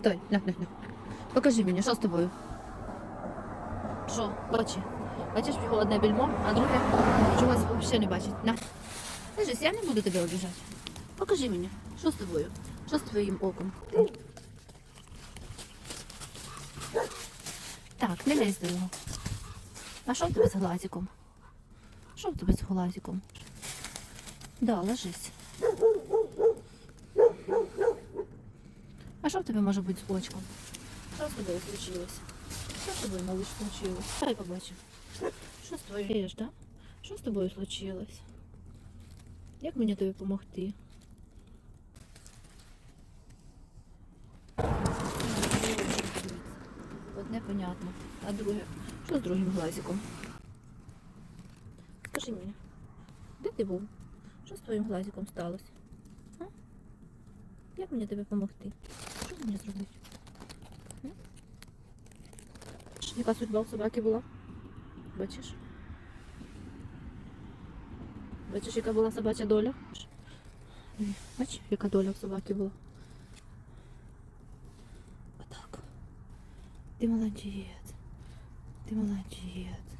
Стой, на, на, на. Покажи мені, що з тобою? Що, очі? Бачиш одне більмо, а друге чогось взагалі не бачить. На. Кажись, я не буду тебе обіжати. Покажи мені, що з тобою? Що з твоїм оком? Так, не лізь до його. А що в тебе з глазиком? Що в тебе з глазиком? Да, ложись. А що в тебе може бути з очком? Що з тобою случилось? Що з тобою, малыш, случилось? Дай побачу. Що з Рієш, да? Що з тобою случилось? Як мені тобі допомогти? От непонятно. А друге? Що з другим глазиком? Скажи мені, де ти був? Що з твоїм глазиком сталося? Як мені тобі допомогти? Мені зробити? Яка судьба у собаки була? Бачиш? Бачиш, яка була собача доля? Бачиш, яка доля в собаки була? Отак. Ти молодець. Ти молодець.